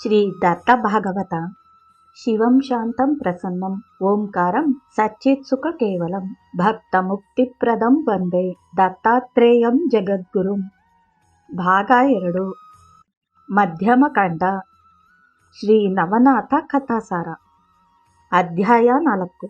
ಶ್ರೀ ದತ್ತ ಭಾಗವತ ಶಿವಂ ಶಾಂತಂ ಪ್ರಸನ್ನಂ ಓಂಕಾರಂ ಸಚ್ಚಿತ್ಸುಖ ಕೇವಲಂ ಭಕ್ತ ಮುಕ್ತಿಪ್ರದಂ ವಂದೇ ದತ್ತಾತ್ರೇಯಂ ಜಗದ್ಗುರುಂ ಭಾಗ ಎರಡು ಮಧ್ಯಮ ಕಂಡ ಶ್ರೀ ನವನಾಥ ಕಥಾಸಾರ ಅಧ್ಯಾಯ ನಾಲ್ಕು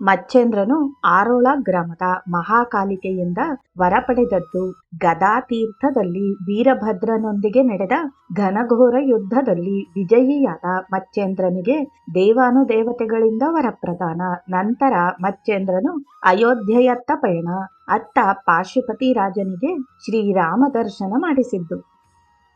ಮಚ್ಚೇಂದ್ರನು ಆರೋಳ ಗ್ರಾಮದ ಮಹಾಕಾಲಿಕೆಯಿಂದ ವರ ಪಡೆದದ್ದು ಗದಾತೀರ್ಥದಲ್ಲಿ ವೀರಭದ್ರನೊಂದಿಗೆ ನಡೆದ ಘನಘೋರ ಯುದ್ಧದಲ್ಲಿ ವಿಜಯಿಯಾದ ಮಚ್ಚೇಂದ್ರನಿಗೆ ದೇವಾನುದೇವತೆಗಳಿಂದ ವರಪ್ರದಾನ. ನಂತರ ಮಚ್ಚೇಂದ್ರನು ಅಯೋಧ್ಯೆಯತ್ತ ಪಯಣ. ಅತ್ತ ಪಾಶುಪತಿ ರಾಜನಿಗೆ ಶ್ರೀರಾಮ ದರ್ಶನ ಮಾಡಿಸಿದ್ದು.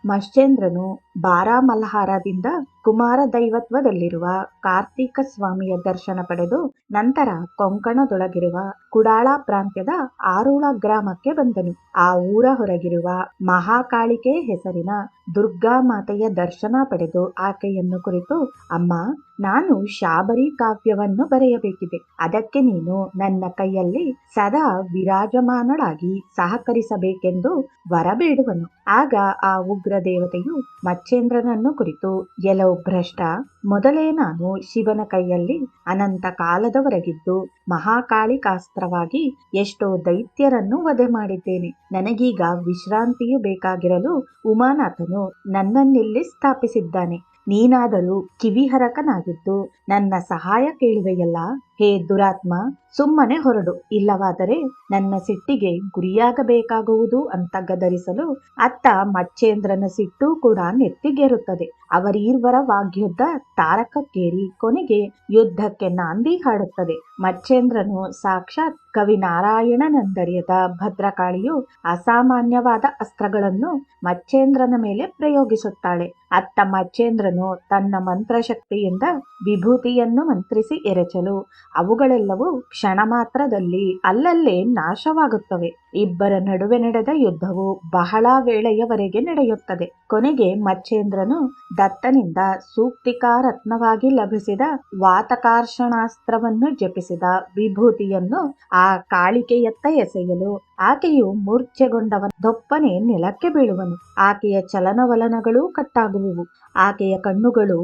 ಮಶ್ಚೇಂದ್ರನು ಬಾರಾಮಲ್ಹಾರದಿಂದ ಕುಮಾರ ದೈವತ್ವದಲ್ಲಿರುವ ಕಾರ್ತೀಕ ಸ್ವಾಮಿಯ ದರ್ಶನ ಪಡೆದು ನಂತರ ಕೊಂಕಣದೊಳಗಿರುವ ಕುಡಾಳ ಪ್ರಾಂತ್ಯದ ಆರೋಳ ಗ್ರಾಮಕ್ಕೆ ಬಂದನು. ಆ ಊರ ಹೊರಗಿರುವ ಮಹಾಕಾಳಿಕೆ ಹೆಸರಿನ ದುರ್ಗಾ ಮಾತೆಯ ದರ್ಶನ ಪಡೆದು ಆಕೆಯನ್ನು ಕುರಿತು, ಅಮ್ಮ, ನಾನು ಶಾಬರಿ ಕಾವ್ಯವನ್ನು ಬರೆಯಬೇಕಿದೆ. ಅದಕ್ಕೆ ನೀನು ನನ್ನ ಕೈಯಲ್ಲಿ ಸದಾ ವಿರಾಜಮಾನಳಾಗಿ ಸಹಕರಿಸಬೇಕೆಂದು ವರಬೇಡುವನು. ಆಗ ಆ ಉಗ್ರ ದೇವತೆಯು ಮಚ್ಚೇಂದ್ರನನ್ನು ಕುರಿತು ಎಲವು ಭ್ರಷ್ಟ. ಮೊದಲೇ ನಾನು ಶಿವನ ಕೈಯಲ್ಲಿ ಅನಂತ ಕಾಲದವರೆಗಿದ್ದು ಮಹಾಕಾಳಿಕಾಸ್ತ್ರವಾಗಿ ಎಷ್ಟೋ ದೈತ್ಯರನ್ನು ವಧೆ ಮಾಡಿದ್ದೇನೆ. ನನಗೀಗ ವಿಶ್ರಾಂತಿಯು ಬೇಕಾಗಿರಲು ಉಮಾನಾಥನು ನನ್ನನ್ನಿಲ್ಲಿ ಸ್ಥಾಪಿಸಿದ್ದಾನೆ. ನೀನಾದರೂ ಕಿವಿಹರಕನಾಗಿದ್ದು ನನ್ನ ಸಹಾಯ ಕೇಳುವೆಯಲ್ಲ ಹೇ ದುರಾತ್ಮ, ಸುಮ್ಮನೆ ಹೊರಡು. ಇಲ್ಲವಾದರೆ ನನ್ನ ಸಿಟ್ಟಿಗೆ ಗುರಿಯಾಗಬೇಕಾಗುವುದು ಅಂತ ಗದರಿಸಲು ಅತ್ತ ಮಚ್ಚೇಂದ್ರನ ಸಿಟ್ಟು ಕೂಡ ನೆತ್ತಿಗೇರುತ್ತದೆ. ಅವರೀರ್ವರ ವಾಗ್ಯುದ್ಧ ತಾರಕಕ್ಕೇರಿ ಕೊನೆಗೆ ಯುದ್ಧಕ್ಕೆ ನಾಂದಿ ಹಾಡುತ್ತದೆ. ಮಚ್ಚೇಂದ್ರನು ಸಾಕ್ಷಾತ್ ಕವಿ ನಾರಾಯಣನಂದರಿಯದ ಭದ್ರಕಾಳಿಯು ಅಸಾಮಾನ್ಯವಾದ ಅಸ್ತ್ರಗಳನ್ನು ಮಚ್ಚೇಂದ್ರನ ಮೇಲೆ ಪ್ರಯೋಗಿಸುತ್ತಾಳೆ. ಅತ್ತ ಮಚ್ಚೇಂದ್ರನು ತನ್ನ ಮಂತ್ರಶಕ್ತಿಯಿಂದ ವಿಭೂತಿಯನ್ನು ಮಂತ್ರಿಸಿ ಎರಚಲು ಅವುಗಳೆಲ್ಲವೂ ಕ್ಷಣ ಮಾತ್ರದಲ್ಲಿ ಅಲ್ಲಲ್ಲೇ ನಾಶವಾಗುತ್ತವೆ. ಇಬ್ಬರ ನಡುವೆ ನಡೆದ ಯುದ್ಧವು ಬಹಳ ವೇಳೆಯವರೆಗೆ ನಡೆಯುತ್ತದೆ. ಕೊನೆಗೆ ಮಚ್ಚೇಂದ್ರನು ದತ್ತನಿಂದ ಸೂಕ್ತಿಕಾರತ್ನವಾಗಿ ಲಭಿಸಿದ ವಾತಕಾರ್ಷಣಾಸ್ತ್ರವನ್ನು ಜಪಿಸಿದ ವಿಭೂತಿಯನ್ನು ಆ ಕಾಳಿಕೆಯತ್ತ ಎಸೆಯಲು ಆಕೆಯು ಮೂರ್ಛೆಗೊಂಡವನ ದೊಪ್ಪನೆ ನೆಲಕ್ಕೆ ಬೀಳುವನು. ಆಕೆಯ ಚಲನವಲನಗಳು ಕಟ್ಟಾಗುವುವು. ಆಕೆಯ ಕಣ್ಣುಗಳು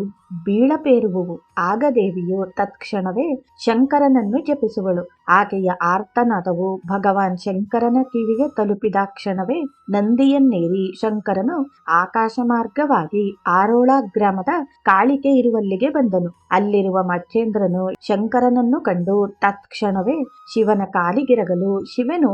ಬೀಳಪೇರುವುವು. ಆಗ ದೇವಿಯು ತತ್ಕ್ಷಣವೇ ಶಂಕರನನ್ನು ಜಪಿಸುವಳು. ಆಕೆಯ ಆರ್ತನಾದವು ಭಗವಾನ್ ಶಂಕರನ ಕಿವಿಗೆ ತಲುಪಿದ ಕ್ಷಣವೇ ನಂದಿಯನ್ನೇರಿ ಶಂಕರನು ಆಕಾಶ ಮಾರ್ಗವಾಗಿ ಆರೋಳ ಗ್ರಾಮದ ಕಾಳಿಕೆ ಇರುವಲ್ಲಿಗೆ ಬಂದನು. ಅಲ್ಲಿರುವ ಮಚ್ಚೇಂದ್ರನು ಶಂಕರನನ್ನು ಕಂಡು ತತ್ಕ್ಷಣವೇ ಶಿವನ ಕಾಲಿಗಿರಗಲು ಶಿವನು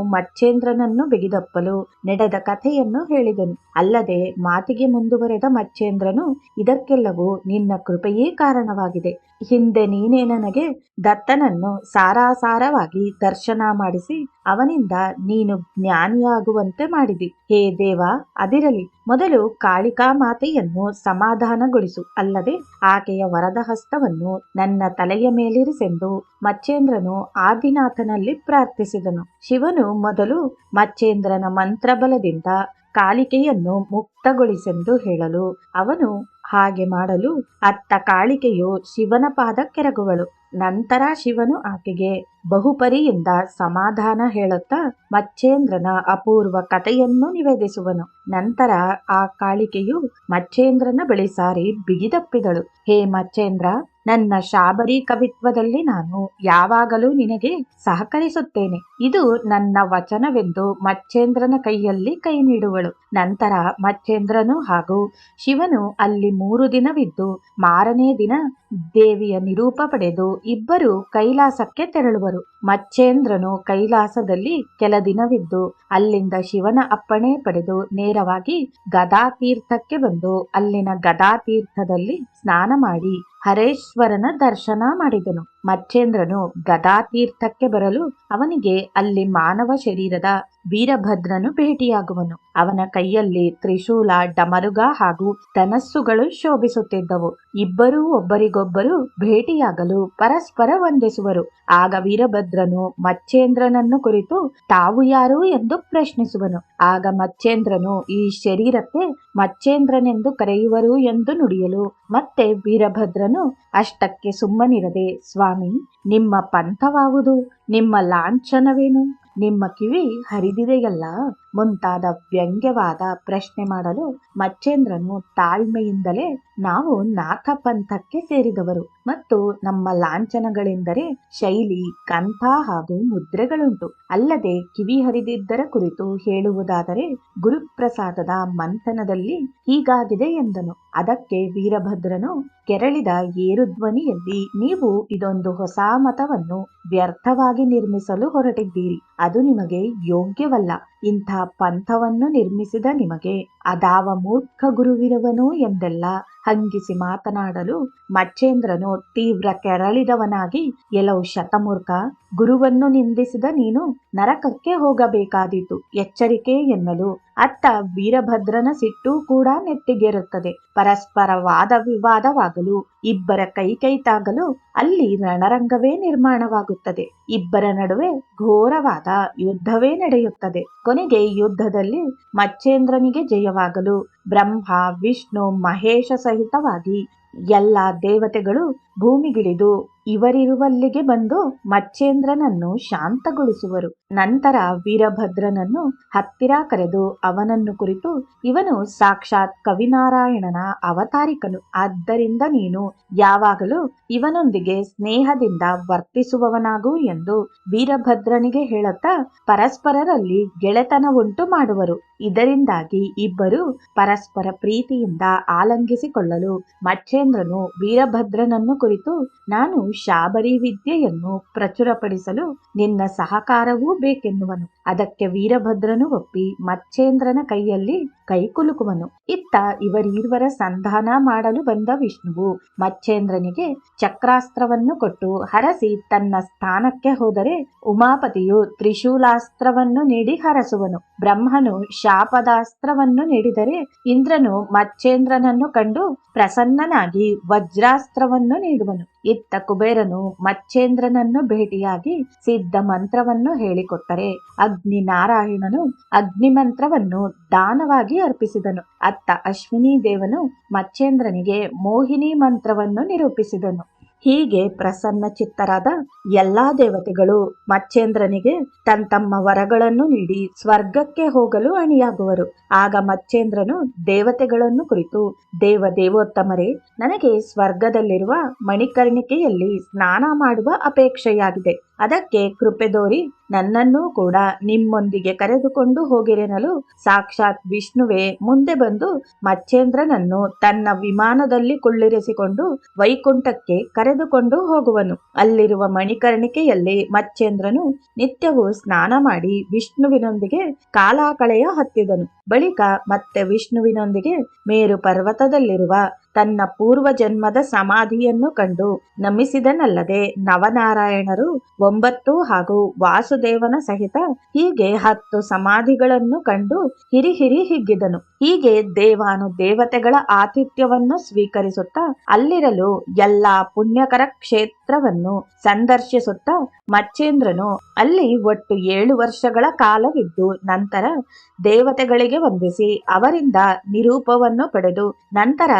ಮಚ್ಚೇಂದ್ರನನ್ನು ಬಿಗಿದಪ್ಪಲು ನಡೆದ ಕಥೆಯನ್ನು ಹೇಳಿದನು. ಅಲ್ಲದೆ ಮಾತಿಗೆ ಮುಂದುವರೆದ ಮಚ್ಚೇಂದ್ರನು ಇದಕ್ಕೆಲ್ಲವೂ ನಿನ್ನ ಕೃಪೆಯೇ ಕಾರಣವಾಗಿದೆ. ಹಿಂದೆ ನೀನೇ ನನಗೆ ದತ್ತನನ್ನು ಸಾರಾಸಾರವಾಗಿ ದರ್ಶನ ಮಾಡಿಸಿ ಅವನಿಂದ ನೀನು ಜ್ಞಾನಿಯಾಗುವಂತೆ ಮಾಡಿದಿ. ಹೇ ದೇವ, ಅದಿರಲಿ. ಮೊದಲು ಕಾಳಿಕಾ ಮಾತೆಯನ್ನು ಸಮಾಧಾನಗೊಳಿಸು. ಅಲ್ಲದೆ ಆಕೆಯ ವರದ ಹಸ್ತವನ್ನು ನನ್ನ ತಲೆಯ ಮೇಲಿರಿಸೆಂದು ಮಚ್ಚೇಂದ್ರನು ಆದಿನಾಥನಲ್ಲಿ ಪ್ರಾರ್ಥಿಸಿದನು. ಶಿವನು ಮೊದಲು ಮಚ್ಚೇಂದ್ರನ ಮಂತ್ರಬಲದಿಂದ ಕಾಳಿಕೆಯನ್ನು ಮುಕ್ತಗೊಳಿಸೆಂದು ಹೇಳಲು ಅವನು ಹಾಗೆ ಮಾಡಲು ಅತ್ತ ಕಾಳಿಕೆಯು ಶಿವನ ಪಾದ ಕೆರಗುವಳು. ನಂತರ ಶಿವನು ಆಕೆಗೆ ಬಹುಪರಿಯಿಂದ ಸಮಾಧಾನ ಹೇಳುತ್ತಾ ಮಚ್ಚೇಂದ್ರನ ಅಪೂರ್ವ ಕಥೆಯನ್ನು ನಿವೇದಿಸುವನು. ನಂತರ ಆ ಕಾಳಿಕೆಯು ಮಚ್ಚೇಂದ್ರನ ಬಳಿ ಸಾರಿ ಬಿಗಿದಪ್ಪಿದಳು. ಹೇ ಮಚ್ಚೇಂದ್ರ, ನನ್ನ ಶಾಬರಿ ಕವಿತ್ವದಲ್ಲಿ ನಾನು ಯಾವಾಗಲೂ ನಿನಗೆ ಸಹಕರಿಸುತ್ತೇನೆ. ಇದು ನನ್ನ ವಚನವೆಂದು ಮಚ್ಚೇಂದ್ರನ ಕೈಯಲ್ಲಿ ಕೈ ನೀಡುವಳು. ನಂತರ ಮಚ್ಚೇಂದ್ರನು ಹಾಗೂ ಶಿವನು ಅಲ್ಲಿ ಮೂರು ದಿನವಿದ್ದು ಮಾರನೇ ದಿನ ದೇವಿಯ ನಿರೂಪ ಪಡೆದು ಇಬ್ಬರು ಕೈಲಾಸಕ್ಕೆ ತೆರಳುವರು. ಮಚ್ಚೇಂದ್ರನು ಕೈಲಾಸದಲ್ಲಿ ಕೆಲ ದಿನವಿದ್ದು, ಅಲ್ಲಿಂದ ಶಿವನ ಅಪ್ಪಣೆ ಪಡೆದು ನೇರವಾಗಿ ಗದಾತೀರ್ಥಕ್ಕೆ ಬಂದು ಅಲ್ಲಿನ ಗದಾತೀರ್ಥದಲ್ಲಿ ಸ್ನಾನ ಮಾಡಿ ಹರೇಶ್ವರನ ದರ್ಶನ ಮಾಡಿದನು. ಮಚ್ಚೇಂದ್ರನು ಗದಾತೀರ್ಥಕ್ಕೆ ಬರಲು ಅವನಿಗೆ ಅಲ್ಲಿ ಮಾನವ ಶರೀರದ ವೀರಭದ್ರನು ಭೇಟಿಯಾಗುವನು. ಅವನ ಕೈಯಲ್ಲಿ ತ್ರಿಶೂಲ, ಡಮರುಗ ಹಾಗೂ ತನಸ್ಸುಗಳು ಶೋಭಿಸುತ್ತಿದ್ದವು. ಇಬ್ಬರೂ ಒಬ್ಬರಿಗೊಬ್ಬರು ಭೇಟಿಯಾಗಲು ಪರಸ್ಪರ ವಂದಿಸುವರು. ಆಗ ವೀರಭದ್ರನು ಮಚ್ಚೇಂದ್ರನನ್ನು ಕುರಿತು ತಾವು ಯಾರು ಎಂದು ಪ್ರಶ್ನಿಸುವನು. ಆಗ ಮಚ್ಚೇಂದ್ರನು ಈ ಶರೀರಕ್ಕೆ ಮಚ್ಚೇಂದ್ರನೆಂದು ಕರೆಯುವರು ಎಂದು ನುಡಿಯಲು ಮತ್ತೆ ವೀರಭದ್ರನು ಅಷ್ಟಕ್ಕೆ ಸುಮ್ಮನಿರದೆ ಸ್ವಾಮಿ ನಿಮ್ಮ ಪಂಥವಾವುದು ನಿಮ್ಮ ಲಾಂಛನವೇನು? ನಿಮ್ಮ ಕಿವಿ ಹರಿದಿದೆಯಲ್ಲ? ಮುಂತಾದ ವ್ಯಂಗ್ಯವಾದ ಪ್ರಶ್ನೆ ಮಾಡಲು ಮಚ್ಚೇಂದ್ರನು ತಾಳ್ಮೆಯಿಂದಲೇ ನಾವು ನಾಥ ಪಂಥಕ್ಕೆ ಸೇರಿದವರು ಮತ್ತು ನಮ್ಮ ಲಾಂಛನಗಳೆಂದರೆ ಶೈಲಿ ಕಂಥ ಹಾಗೂ ಮುದ್ರೆಗಳುಂಟು. ಅಲ್ಲದೆ ಕಿವಿ ಹರಿದಿದ್ದರ ಕುರಿತು ಹೇಳುವುದಾದರೆ ಗುರುಪ್ರಸಾದದ ಮಂಥನದಲ್ಲಿ ಹೀಗಾಗಿದೆ ಎಂದನು. ಅದಕ್ಕೆ ವೀರಭದ್ರನು ಕೆರಳಿದ ಏರುಧ್ವನಿಯಲ್ಲಿ, ನೀವು ಇದೊಂದು ಹೊಸ ಮತವನ್ನು ವ್ಯರ್ಥವಾಗಿ ನಿರ್ಮಿಸಲು ಹೊರಟಿದ್ದೀರಿ. ಅದು ನಿಮಗೆ ಯೋಗ್ಯವಲ್ಲ. ಇಂಥ ಪಂಥವನ್ನು ನಿರ್ಮಿಸಿದ ನಿಮಗೆ. ಅದಾವ ಮೂರ್ಖ ಗುರುವಿರುವನು ಎಂದೆಲ್ಲ. ಹಂಗಿಸಿ ಮಾತನಾಡಲು ಮಚ್ಚೇಂದ್ರನು ತೀವ್ರ ಕೆರಳಿದವನಾಗಿ ಎಲವು ಶತಮೂರ್ಖ, ಗುರುವನ್ನು ನಿಂದಿಸಿದ ನೀನು ನರಕಕ್ಕೆ ಹೋಗಬೇಕಾದೀತು, ಎಚ್ಚರಿಕೆ ಎನ್ನಲು. ಅತ್ತ ವೀರಭದ್ರನ ಸಿಟ್ಟು ಕೂಡ ನೆತ್ತಿಗೇರುತ್ತದೆ. ಪರಸ್ಪರ ವಾದ ವಿವಾದವಾಗಲು ಇಬ್ಬರ ಕೈ ಕೈ ತಾಗಲು ಅಲ್ಲಿ ರಣರಂಗವೇ ನಿರ್ಮಾಣವಾಗುತ್ತದೆ. ಇಬ್ಬರ ನಡುವೆ ಘೋರವಾದ ಯುದ್ಧವೇ ನಡೆಯುತ್ತದೆ. ಕೊನೆಗೆ ಯುದ್ಧದಲ್ಲಿ ಮಚ್ಚೇಂದ್ರನಿಗೆ ಜಯವಾಗಲು ಬ್ರಹ್ಮ ವಿಷ್ಣು ಮಹೇಶ ಸಹಿತವಾಗಿ ಎಲ್ಲ ದೇವತೆಗಳು ಭೂಮಿಗಿಳಿದು ಇವರಿರುವಲ್ಲಿಗೆ ಬಂದು ಮಚ್ಚೇಂದ್ರನನ್ನು ಶಾಂತಗೊಳಿಸುವರು. ನಂತರ ವೀರಭದ್ರನನ್ನು ಹತ್ತಿರ ಕರೆದು ಅವನನ್ನು ಕುರಿತು, ಇವನು ಸಾಕ್ಷಾತ್ ಕವಿನಾರಾಯಣನ ಅವತಾರಿಕನು. ಆದ್ದರಿಂದ ನೀನು ಯಾವಾಗಲೂ ಇವನೊಂದಿಗೆ ಸ್ನೇಹದಿಂದ ವರ್ತಿಸುವವನಾಗು ಎಂದು ವೀರಭದ್ರನಿಗೆ ಹೇಳುತ್ತಾ ಪರಸ್ಪರರಲ್ಲಿ ಗೆಳೆತನ ಉಂಟು ಮಾಡುವರು. ಇದರಿಂದಾಗಿ ಇಬ್ಬರು ಪರಸ್ಪರ ಪ್ರೀತಿಯಿಂದ ಆಲಂಗಿಸಿಕೊಳ್ಳಲು ಮಚ್ಚೇಂದ್ರನು ವೀರಭದ್ರನನ್ನು ಕುರಿತು ನಾನು ಶಾಬರಿ ವಿದ್ಯೆಯನ್ನು ಪ್ರಚುರಪಡಿಸಲು ನಿನ್ನ ಸಹಕಾರವೂ ಬೇಕೆನ್ನುವನು. ಅದಕ್ಕೆ ವೀರಭದ್ರನು ಒಪ್ಪಿ ಮಚ್ಚೇಂದ್ರನ ಕೈಯಲ್ಲಿ ಕೈಕುಲುಕುವನು ಇತ್ತ ಇವರೀರ್ವರ ಸಂಧಾನ ಮಾಡಲು ಬಂದ ವಿಷ್ಣುವು ಮಚ್ಚೇಂದ್ರನಿಗೆ ಚಕ್ರಾಸ್ತ್ರವನ್ನು ಕೊಟ್ಟು ಹರಸಿ ತನ್ನ ಸ್ಥಾನಕ್ಕೆ ಹೋದರೆ ಉಮಾಪತಿಯು ತ್ರಿಶೂಲಾಸ್ತ್ರವನ್ನು ನೀಡಿ ಹರಸುವನು. ಬ್ರಹ್ಮನು ಶಾಪದಾಸ್ತ್ರವನ್ನು ನೀಡಿದರೆ ಇಂದ್ರನು ಮಚ್ಚೇಂದ್ರನನ್ನು ಕಂಡು ಪ್ರಸನ್ನನಾಗಿ ವಜ್ರಾಸ್ತ್ರವನ್ನು ನೀಡುವನು. ಇತ್ತ ಕುಬೇರನು ಮಚ್ಚೇಂದ್ರನನ್ನು ಭೇಟಿಯಾಗಿ ಸಿದ್ಧ ಮಂತ್ರವನ್ನು ಹೇಳಿಕೊಟ್ಟರೆ. ಅಗ್ನಿ ನಾರಾಯಣನು ಅಗ್ನಿ ಮಂತ್ರವನ್ನು ದಾನವಾಗಿ ಅರ್ಪಿಸಿದನು. ಅತ್ತ ಅಶ್ವಿನಿ ದೇವನು ಮಚ್ಚೇಂದ್ರನಿಗೆ ಮೋಹಿನಿ ಮಂತ್ರವನ್ನು ನಿರೂಪಿಸಿದನು. ಹೀಗೆ ಪ್ರಸನ್ನ ಚಿತ್ತರಾದ ಎಲ್ಲಾ ದೇವತೆಗಳು ಮಚ್ಚೇಂದ್ರನಿಗೆ ತನ್ನ ತಮ್ಮ ವರಗಳನ್ನು ನೀಡಿ ಸ್ವರ್ಗಕ್ಕೆ ಹೋಗಲು ಅಣಿಯಾಗುವರು. ಆಗ ಮಚ್ಚೇಂದ್ರನು ದೇವತೆಗಳನ್ನು ಕುರಿತು, ದೇವ ದೇವೋತ್ತಮರೇ, ನನಗೆ ಸ್ವರ್ಗದಲ್ಲಿರುವ ಮಣಿಕರ್ಣಿಕೆಯಲ್ಲಿ ಸ್ನಾನ ಮಾಡುವ ಅಪೇಕ್ಷೆಯಾಗಿದೆ. ಅದಕ್ಕೆ ಕೃಪೆ ದೋರಿ ನನ್ನನ್ನೂ ಕೂಡ ನಿಮ್ಮೊಂದಿಗೆ ಕರೆದುಕೊಂಡು ಹೋಗಿರೆನಲು ಸಾಕ್ಷಾತ್ ವಿಷ್ಣುವೇ ಮುಂದೆ ಬಂದು ಮಚ್ಚೇಂದ್ರನನ್ನು ತನ್ನ ವಿಮಾನದಲ್ಲಿ ಕುಳ್ಳಿರಿಸಿಕೊಂಡು ವೈಕುಂಠಕ್ಕೆ ಕರೆದುಕೊಂಡು ಹೋಗುವನು. ಅಲ್ಲಿರುವ ಮಣಿಕರ್ಣಿಕೆಯಲ್ಲಿ ಮಚ್ಚೇಂದ್ರನು ನಿತ್ಯವೂ ಸ್ನಾನ ಮಾಡಿ ವಿಷ್ಣುವಿನೊಂದಿಗೆ ಕಾಲಾಕಳೆಯ ಹತ್ತಿದನು. ಬಳಿಕ ಮತ್ತೆ ವಿಷ್ಣುವಿನೊಂದಿಗೆ ಮೇರು ಪರ್ವತದಲ್ಲಿರುವ ತನ್ನ ಪೂರ್ವ ಜನ್ಮದ ಸಮಾಧಿಯನ್ನು ಕಂಡು ನಮಿಸಿದನಲ್ಲದೆ ನವನಾರಾಯಣರು ಒಂಬತ್ತು ಹಾಗೂ ವಾಸುದೇವನ ಸಹಿತ ಹೀಗೆ ಹತ್ತು ಸಮಾಧಿಗಳನ್ನು ಕಂಡು ಹಿರಿ ಹಿರಿ ಹಿಗ್ಗಿದನು. ಹೀಗೆ ದೇವಾನು ದೇವತೆಗಳ ಆತಿಥ್ಯವನ್ನು ಸ್ವೀಕರಿಸುತ್ತಾ ಅಲ್ಲಿರಲು ಎಲ್ಲಾ ಪುಣ್ಯಕರ ಕ್ಷೇತ್ರವನ್ನು ಸಂದರ್ಶಿಸುತ್ತಾ ಮಚ್ಚೇಂದ್ರನು ಅಲ್ಲಿ ಒಟ್ಟು ಏಳು ವರ್ಷಗಳ ಕಾಲವಿದ್ದು ನಂತರ ದೇವತೆಗಳಿಗೆ ವಂದಿಸಿ ಅವರಿಂದ ನಿರೂಪವನ್ನು ಪಡೆದು ನಂತರ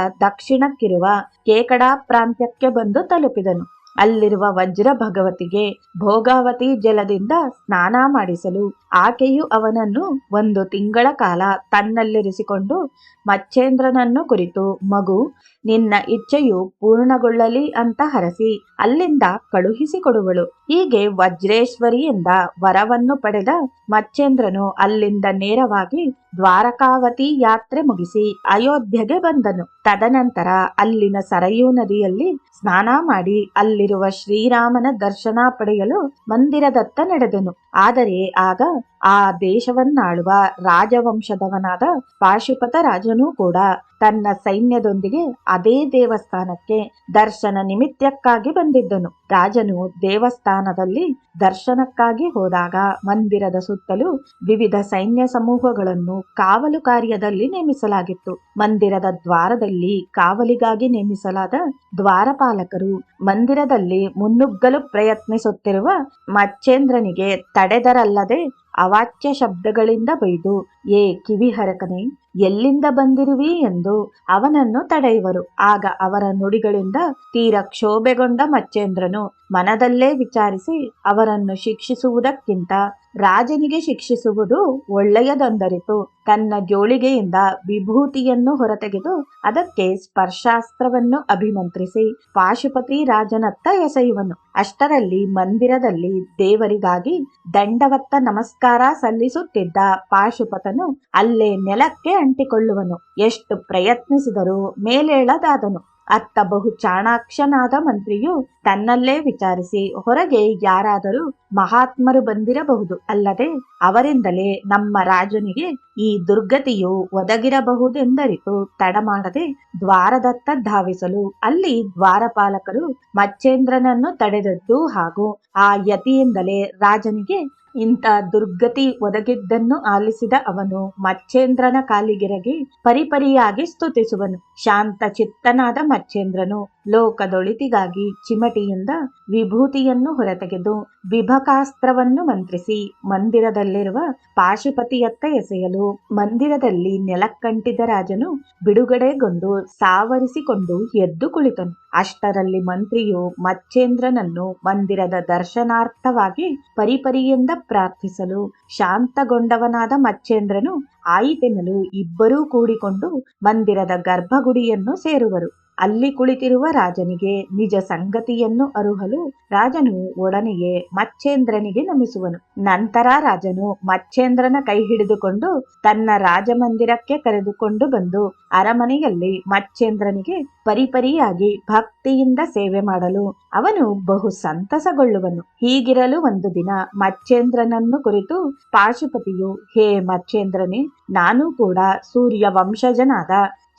ದಕ್ಷಿಣಕ್ಕಿರುವ ಕೇಕಡಾ ಪ್ರಾಂತ್ಯಕ್ಕೆ ಬಂದು ತಲುಪಿದನು. ಅಲ್ಲಿರುವ ವಜ್ರ ಭಗವತಿಗೆ ಭೋಗಾವತಿ ಜಲದಿಂದ ಸ್ನಾನ ಮಾಡಿಸಲು ಆಕೆಯು ಅವನನ್ನು ಒಂದು ತಿಂಗಳ ಕಾಲ ತನ್ನಲ್ಲಿರಿಸಿಕೊಂಡು, ಮಚ್ಚೇಂದ್ರನನ್ನು ಕುರಿತು, ಮಗು, ನಿನ್ನ ಇಚ್ಛೆಯು ಪೂರ್ಣಗೊಳ್ಳಲಿ ಅಂತ ಹರಸಿ ಅಲ್ಲಿಂದ ಕಳುಹಿಸಿಕೊಡುವಳು. ಹೀಗೆ ವಜ್ರೇಶ್ವರಿಯಿಂದ ವರವನ್ನು ಪಡೆದ ಮಚ್ಚೇಂದ್ರನು ಅಲ್ಲಿಂದ ನೇರವಾಗಿ ದ್ವಾರಕಾವತಿ ಯಾತ್ರೆ ಮುಗಿಸಿ ಅಯೋಧ್ಯೆಗೆ ಬಂದನು. ತದನಂತರ ಅಲ್ಲಿನ ಸರಯೂ ನದಿಯಲ್ಲಿ ಸ್ನಾನ ಮಾಡಿ ಅಲ್ಲಿರುವ ಶ್ರೀರಾಮನ ದರ್ಶನ ಪಡೆಯಲು ಮಂದಿರದತ್ತ ನಡೆದನು. ಆದರೆ ಆಗ ಆ ದೇಶವನ್ನಾಳುವ ರಾಜವಂಶದವನಾದ ಪಾಶುಪತ ರಾಜನೂ ಕೂಡ ತನ್ನ ಸೈನ್ಯದೊಂದಿಗೆ ಅದೇ ದೇವಸ್ಥಾನಕ್ಕೆ ದರ್ಶನ ನಿಮಿತ್ತಕ್ಕಾಗಿ ಬಂದಿದ್ದನು. ರಾಜನು ದೇವಸ್ಥಾನದಲ್ಲಿ ದರ್ಶನಕ್ಕಾಗಿ ಹೋದಾಗ ಮಂದಿರದ ಸುತ್ತಲೂ ವಿವಿಧ ಸೈನ್ಯ ಸಮೂಹಗಳನ್ನು ಕಾವಲು ಕಾರ್ಯದಲ್ಲಿ ನೇಮಿಸಲಾಗಿತ್ತು. ಮಂದಿರದ ದ್ವಾರದಲ್ಲಿ ಕಾವಲಿಗಾಗಿ ನೇಮಿಸಲಾದ ದ್ವಾರಪಾಲಕರು ಮಂದಿರದಲ್ಲಿ ಮುನ್ನುಗ್ಗಲು ಪ್ರಯತ್ನಿಸುತ್ತಿರುವ ಮಚ್ಚೇಂದ್ರನಿಗೆ ತಡೆದರಲ್ಲದೆ ಅವಾಚ್ಯ ಶಬ್ದಗಳಿಂದ ಬೈದು, ಏ ಕಿವಿ ಹರಕನೆ, ಎಲ್ಲಿಂದ ಬಂದಿರುವಿ? ಎಂದು ಅವನನ್ನು ತಡೆಯುವರು. ಆಗ ಅವರ ನುಡಿಗಳಿಂದ ತೀರ ಕ್ಷೋಭೆಗೊಂಡ ಮಚ್ಚೇಂದ್ರನು ಮನದಲ್ಲೇ ವಿಚಾರಿಸಿ ಅವರನ್ನು ಶಿಕ್ಷಿಸುವುದಕ್ಕಿಂತ ರಾಜನಿಗೆ ಶಿಕ್ಷಿಸುವುದು ಒಳ್ಳೆಯದೊಂದರಿತು. ತನ್ನ ಜೋಳಿಗೆಯಿಂದ ವಿಭೂತಿಯನ್ನು ಹೊರತೆಗೆದು ಅದಕ್ಕೆ ಸ್ಪರ್ಶಾಸ್ತ್ರವನ್ನು ಅಭಿಮಂತ್ರಿಸಿ ಪಾಶುಪತಿ ರಾಜನತ್ತ ಎಸೆಯುವನು. ಅಷ್ಟರಲ್ಲಿ ಮಂದಿರದಲ್ಲಿ ದೇವರಿಗಾಗಿ ದಂಡವತ್ತ ನಮಸ್ಕಾರ ಸಲ್ಲಿಸುತ್ತಿದ್ದ ಪಾಶುಪತನು ಅಲ್ಲೇ ನೆಲಕ್ಕೆ ಅಂಟಿಕೊಳ್ಳುವನು. ಎಷ್ಟು ಪ್ರಯತ್ನಿಸಿದರೂ ಮೇಲೇಳದಾದನು. ಅತ್ತ ಬಹು ಚಾಣಾಕ್ಷನಾದ ಮಂತ್ರಿಯು ತನ್ನಲ್ಲೇ ವಿಚಾರಿಸಿ ಹೊರಗೆ ಯಾರಾದರೂ ಮಹಾತ್ಮರು ಬಂದಿರಬಹುದು. ಅಲ್ಲದೆ ಅವರಿಂದಲೇ ನಮ್ಮ ರಾಜನಿಗೆ ಈ ದುರ್ಗತಿಯು ಒದಗಿರಬಹುದೆಂದರಿತು. ತಡಮಾಡದೆ ದ್ವಾರದತ್ತ ಧಾವಿಸಲು ಅಲ್ಲಿ ದ್ವಾರಪಾಲಕರು ಮಚ್ಚೇಂದ್ರನನ್ನು ತಡೆದದ್ದು ಹಾಗೂ ಆ ಯತಿಯಿಂದಲೇ ರಾಜನಿಗೆ ಇಂಥ ದುರ್ಗತಿ ಒದಗಿದ್ದನ್ನು ಆಲಿಸಿದ ಅವನು ಮಚ್ಚೇಂದ್ರನ ಕಾಲಿಗಿರಗಿ ಪರಿಪರಿಯಾಗಿ ಸ್ತುತಿಸುವನು. ಶಾಂತ ಚಿತ್ತನಾದ ಮಚ್ಚೇಂದ್ರನು ಲೋಕದೊಳಿತಿಗಾಗಿ ಚಿಮಟಿಯಿಂದ ವಿಭೂತಿಯನ್ನು ಹೊರತೆಗೆದು ವಿಭಕಾಸ್ತ್ರವನ್ನು ಮಂತ್ರಿಸಿ ಮಂದಿರದಲ್ಲಿರುವ ಪಾಶುಪತಿಯತ್ತ ಎಸೆಯಲು ಮಂದಿರದಲ್ಲಿ ನೆಲಕ್ಕಂಟಿದ ರಾಜನು ಬಿಡುಗಡೆಗೊಂಡು ಸಾವರಿಸಿಕೊಂಡು ಎದ್ದು ಕುಳಿತನು. ಅಷ್ಟರಲ್ಲಿ ಮಂತ್ರಿಯು ಮಚ್ಚೇಂದ್ರನನ್ನು ಮಂದಿರದ ದರ್ಶನಾರ್ಥವಾಗಿ ಪರಿಪರಿಯಿಂದ ಪ್ರಾರ್ಥಿಸಲು ಶಾಂತಗೊಂಡವನಾದ ಮಚ್ಚೇಂದ್ರನು ಆಯಿತೆನ್ನಲು ಇಬ್ಬರೂ ಕೂಡಿಕೊಂಡು ಮಂದಿರದ ಗರ್ಭಗುಡಿಯನ್ನು ಸೇರುವರು. ಅಲ್ಲಿ ಕುಳಿತಿರುವ ರಾಜನಿಗೆ ನಿಜ ಸಂಗತಿಯನ್ನು ಅರುಹಲು ರಾಜನು ಒಡನೆಯೇ ಮಚ್ಚೇಂದ್ರನಿಗೆ ನಮಿಸುವನು. ನಂತರ ರಾಜನು ಮಚ್ಚೇಂದ್ರನ ಕೈ ಹಿಡಿದುಕೊಂಡು ತನ್ನ ರಾಜಮಂದಿರಕ್ಕೆ ಕರೆದುಕೊಂಡು ಬಂದು ಅರಮನೆಯಲ್ಲಿ ಮಚ್ಚೇಂದ್ರನಿಗೆ ಪರಿಪರಿಯಾಗಿ ಭಕ್ತಿಯಿಂದ ಸೇವೆ ಮಾಡಲು ಅವನು ಬಹು ಸಂತಸಗೊಳ್ಳುವನು. ಹೀಗಿರಲು ಒಂದು ದಿನ ಮಚ್ಚೇಂದ್ರನನ್ನು ಕುರಿತು ಪಾಶುಪತಿಯು, ಹೇ ಮಚ್ಚೇಂದ್ರನೇ, ನಾನು ಕೂಡ ಸೂರ್ಯ ವಂಶಜನಾದ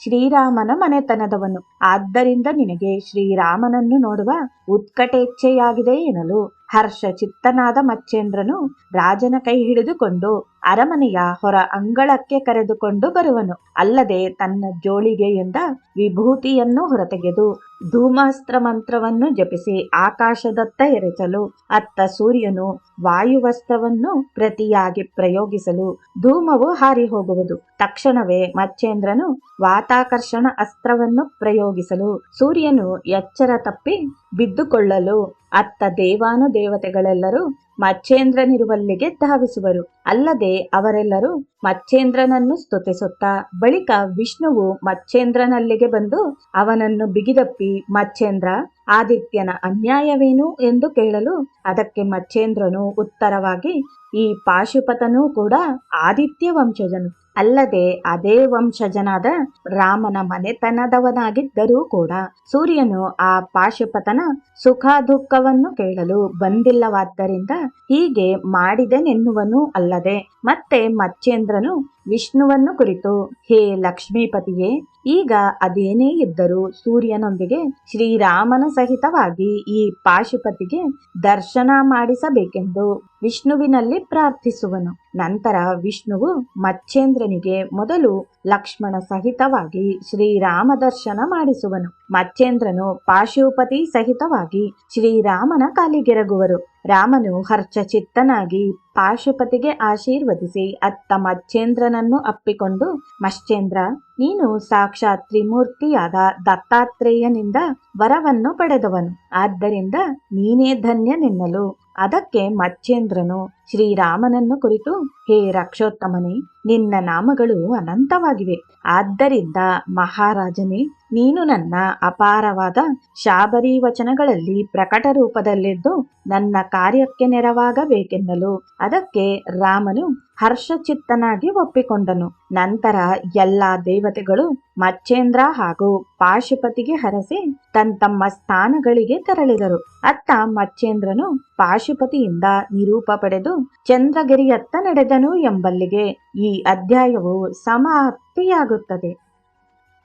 ಶ್ರೀರಾಮನ ಮನೆತನದವನು. ಆದ್ದರಿಂದ ನಿನಗೆ ಶ್ರೀರಾಮನನ್ನು ನೋಡುವ ಉತ್ಕಟೇಚ್ಛೆಯಾಗಿದೆ ಎನ್ನಲು ಹರ್ಷ ಚಿತ್ತನಾದ ಮಚ್ಚೇಂದ್ರನು ರಾಜನ ಕೈ ಹಿಡಿದುಕೊಂಡು ಅರಮನೆಯ ಹೊರ ಅಂಗಳಕ್ಕೆ ಕರೆದುಕೊಂಡು ಬರುವನು. ಅಲ್ಲದೆ ತನ್ನ ಜೋಳಿಗೆಯಿಂದ ವಿಭೂತಿಯನ್ನು ಹೊರತೆಗೆದು ಧೂಮಾಸ್ತ್ರ ಮಂತ್ರವನ್ನು ಜಪಿಸಿ ಆಕಾಶದತ್ತ ಎರಚಲು, ಅತ್ತ ಸೂರ್ಯನು ವಾಯುವಸ್ತ್ರವನ್ನು ಪ್ರತಿಯಾಗಿ ಪ್ರಯೋಗಿಸಲು ಧೂಮವು ಹಾರಿ ಹೋಗುವುದು. ತಕ್ಷಣವೇ ಮಚ್ಚೇಂದ್ರನು ವಾತಾಕರ್ಷಣ ಅಸ್ತ್ರವನ್ನು ಪ್ರಯೋಗಿಸಲು ಸೂರ್ಯನು ಎಚ್ಚರ ತಪ್ಪಿ ಬಿದ್ದುಕೊಳ್ಳಲು ಅತ್ತ ದೇವಾನು ದೇವತೆಗಳೆಲ್ಲರೂ ಮಚ್ಚೇಂದ್ರನಿರುವಲ್ಲಿಗೆ ಧಾವಿಸುವರು. ಅಲ್ಲದೆ ಅವರೆಲ್ಲರೂ ಮಚ್ಚೇಂದ್ರನನ್ನು ಸ್ತುತಿಸುತ್ತಾ, ಬಳಿಕ ವಿಷ್ಣುವು ಮಚ್ಚೇಂದ್ರನಲ್ಲಿಗೆ ಬಂದು ಅವನನ್ನು ಬಿಗಿದಪ್ಪಿ, ಮಚ್ಚೇಂದ್ರ, ಆದಿತ್ಯನ ಅನ್ಯಾಯವೇನು ಎಂದು ಕೇಳಲು ಅದಕ್ಕೆ ಮಚ್ಚೇಂದ್ರನು ಉತ್ತರವಾಗಿ, ಈ ಪಾಶುಪತನೂ ಕೂಡ ಆದಿತ್ಯ ವಂಶಜನು. ಅಲ್ಲದೆ ಅದೇ ವಂಶಜನಾದ ರಾಮನ ಮನೆತನದವನಾಗಿದ್ದರೂ ಕೂಡ ಸೂರ್ಯನು ಆ ಪಾಶುಪತನ ಸುಖ ದುಃಖವನ್ನು ಕೇಳಲು ಬಂದಿಲ್ಲವಾದ್ದರಿಂದ ಹೀಗೆ ಮಾಡಿದನೆನ್ನುವನು ಅಲ್ಲದೆ ಮತ್ತೆ ಮಚ್ಚೇಂದ್ರನು ವಿಷ್ಣುವನ್ನು ಕುರಿತು, ಹೇ ಲಕ್ಷ್ಮೀಪತಿಯೇ, ಈಗ ಅದೇನೇ ಇದ್ದರೂ ಸೂರ್ಯನೊಂದಿಗೆ ಶ್ರೀರಾಮನ ಸಹಿತವಾಗಿ ಈ ಪಾಶುಪತಿಗೆ ದರ್ಶನ ಮಾಡಿಸಬೇಕೆಂದು ವಿಷ್ಣುವಿನಲ್ಲಿ ಪ್ರಾರ್ಥಿಸುವನು. ನಂತರ ವಿಷ್ಣುವು ಮಚ್ಚೇಂದ್ರನಿಗೆ ಮೊದಲು ಲಕ್ಷ್ಮಣ ಸಹಿತವಾಗಿ ಶ್ರೀರಾಮ ದರ್ಶನ ಮಾಡಿಸುವನು. ಮಚ್ಚೇಂದ್ರನು ಪಾಶುಪತಿ ಸಹಿತವಾಗಿ ಶ್ರೀರಾಮನ ಕಾಲಿಗೆರಗುವರು. ರಾಮನು ಹರ್ಷಚಿತ್ತನಾಗಿ ಪಾಶುಪತಿಗೆ ಆಶೀರ್ವದಿಸಿ ಅತ್ತ ಮಚ್ಚೇಂದ್ರನನ್ನು ಅಪ್ಪಿಕೊಂಡು ಮಶ್ಚೇಂದ್ರ ನೀನು ಸಾಕ್ಷಾತ್ ತ್ರಿಮೂರ್ತಿಯಾದ ದತ್ತಾತ್ರೇಯನಿಂದ ವರವನ್ನು ಪಡೆದವನು. ಆದ್ದರಿಂದ ನೀನೇ ಧನ್ಯನೆನ್ನಲು ಅದಕ್ಕೆ ಮಚ್ಚೇಂದ್ರನು ಶ್ರೀರಾಮನನ್ನು ಕುರಿತು, ಹೇ ರಕ್ಷೋತ್ತಮನೇ, ನಿನ್ನ ನಾಮಗಳು ಅನಂತವಾಗಿವೆ. ಆದ್ದರಿಂದ ಮಹಾರಾಜನೇ, ನೀನು ನನ್ನ ಅಪಾರವಾದ ಶಾಬರಿ ವಚನಗಳಲ್ಲಿ ಪ್ರಕಟ ರೂಪದಲ್ಲಿದ್ದು ನನ್ನ ಕಾರ್ಯಕ್ಕೆ ನೆರವಾಗಬೇಕೆನ್ನಲು, ಅದಕ್ಕೆ ರಾಮನು ಹರ್ಷಚಿತ್ತನಾಗಿ ಒಪ್ಪಿಕೊಂಡನು. ನಂತರ ಎಲ್ಲ ದೇವತೆಗಳು ಮಚ್ಚೇಂದ್ರ ಹಾಗೂ ಪಾಶುಪತಿಗೆ ಹರಸಿ ತನ್ನ ತಮ್ಮ ಸ್ಥಾನಗಳಿಗೆ ತೆರಳಿದರು. ಅತ್ತ ಮಚ್ಚೇಂದ್ರನು ಪಾಶುಪತಿಯಿಂದ ನಿರೂಪ ಪಡೆದು ಚಂದ್ರಗಿರಿಯತ್ತ ನಡೆದನು ಎಂಬಲ್ಲಿಗೆ ಈ ಅಧ್ಯಾಯವು ಸಮಾಪ್ತಿಯಾಗುತ್ತದೆ.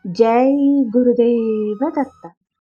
ಜೈ ಗುರುದೇವ ದತ್ತ